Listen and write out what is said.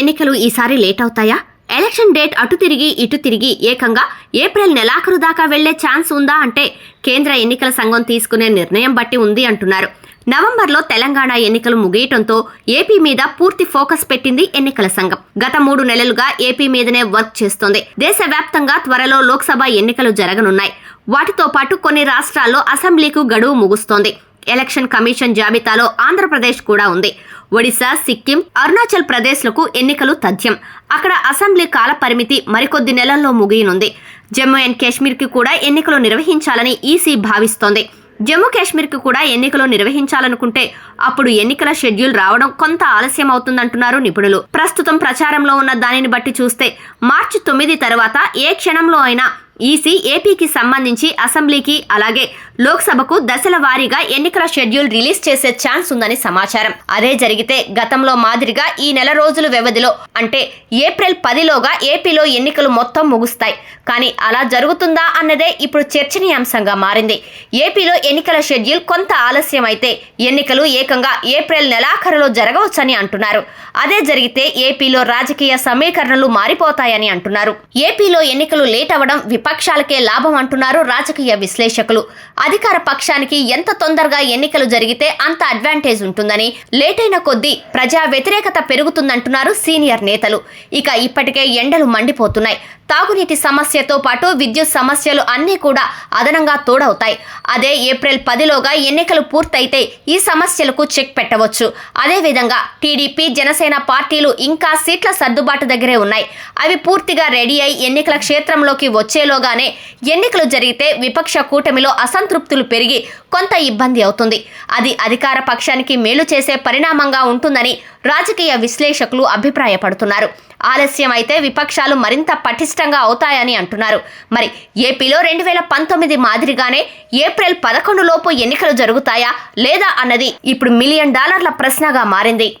ఎన్నికలు ఈసారి లేట్ అవుతాయా? ఎలక్షన్ డేట్ అటు తిరిగి ఇటు తిరిగి ఏకంగా ఏప్రిల్ నెలాఖరు దాకా వెళ్ళే ఛాన్స్ ఉందా అంటే కేంద్ర ఎన్నికల సంఘం తీసుకునే నిర్ణయం బట్టి ఉంది అంటున్నారు. నవంబర్లో తెలంగాణ ఎన్నికలు ముగియటంతో ఏపీ మీద పూర్తి ఫోకస్ పెట్టింది ఎన్నికల సంఘం. గత మూడు నెలలుగా ఏపీ మీదనే వర్క్ చేస్తోంది. దేశవ్యాప్తంగా త్వరలో లోక్సభ ఎన్నికలు జరగనున్నాయి. వాటితో పాటు కొన్ని రాష్ట్రాల్లో అసెంబ్లీకు గడువు ముగుస్తోంది. ఎలక్షన్ కమిషన్ జాబితాలో ఆంధ్రప్రదేశ్ కూడా ఉంది. ఒడిశా సిక్కిం అరుణాచల్ ప్రదేశ్లకు ఎన్నికలు తథ్యం. అక్కడ అసెంబ్లీ కాల పరిమితి మరికొద్ది నెలల్లో ముగియనుంది. జమ్మూ అండ్ కాశ్మీర్కి కూడా ఎన్నికలు నిర్వహించాలని ఈసీ భావిస్తోంది. జమ్మూ కాశ్మీర్కి కూడా ఎన్నికలు నిర్వహించాలనుకుంటే అప్పుడు ఎన్నికల షెడ్యూల్ రావడం కొంత ఆలస్యం అవుతుందంటున్నారు నిపుణులు. ప్రస్తుతం ప్రచారంలో ఉన్న దానిని బట్టి చూస్తే మార్చి తొమ్మిది తర్వాత ఏ క్షణంలో అయినా ఈసీ ఏపీకి సంబంధించి అసెంబ్లీకి అలాగే లోక్సభకు దశల వారీగా ఎన్నికల షెడ్యూల్ రిలీజ్ చేసే ఛాన్స్ ఉందని సమాచారం. అదే జరిగితే గతంలో మాదిరిగా ఈ నెల రోజుల వ్యవధిలో అంటే ఏప్రిల్ పదిలోగా ఏపీలో ఎన్నికలు మొత్తం ముగుస్తాయి. కానీ అలా జరుగుతుందా అన్నదే ఇప్పుడు చర్చనీయాంశంగా మారింది. ఏపీలో ఎన్నికల షెడ్యూల్ కొంత ఆలస్యం అయితే ఎన్నికలు ఏకంగా ఏప్రిల్ నెలాఖరులో జరగవచ్చని అంటున్నారు. అదే జరిగితే ఏపీలో రాజకీయ సమీకరణలు మారిపోతాయని అంటున్నారు. ఏపీలో ఎన్నికలు లేట్ అవ్వడం విపక్షాలకే లాభం అంటున్నారు రాజకీయ విశ్లేషకులు. అధికార పక్షానికి ఎంత తొందరగా ఎన్నికలు జరిగితే అంత అడ్వాంటేజ్ ఉంటుందని లేటైన కొద్దీ ప్రజా వ్యతిరేకత పెరుగుతుందంటున్నారు సీనియర్ నేతలు. ఇక ఇప్పటికే ఎండలు మండిపోతున్నాయి. తాగునీటి సమస్యతో పాటు విద్యుత్ సమస్యలు అన్నీ కూడా అదనంగా తోడవుతాయి. అదే ఏప్రిల్ పదిలోగా ఎన్నికలు పూర్తయితే ఈ సమస్యలకు చెక్ పెట్టవచ్చు. అదేవిధంగా టీడీపీ జనసేన పార్టీలు ఇంకా సీట్ల సర్దుబాటు దగ్గరే ఉన్నాయి. అవి పూర్తిగా రెడీ అయి ఎన్నికల క్షేత్రంలోకి వచ్చేలోగానే ఎన్నికలు జరిగితే విపక్ష కూటమిలో అసంతృప్తులు పెరిగి కొంత ఇబ్బంది అవుతుంది. అది అధికార పక్షానికి మేలు చేసే పరిణామంగా ఉంటుందని రాజకీయ విశ్లేషకులు అభిప్రాయపడుతున్నారు. ఆలస్యం అయితే విపక్షాలు మరింత పటిష్టంగా అవుతాయని అంటున్నారు. మరి ఏపీలో రెండు వేల పంతొమ్మిది మాదిరిగానే ఏప్రిల్ పదకొండు లోపు ఎన్నికలు జరుగుతాయా లేదా అన్నది ఇప్పుడు మిలియన్ డాలర్ల ప్రశ్నగా మారింది.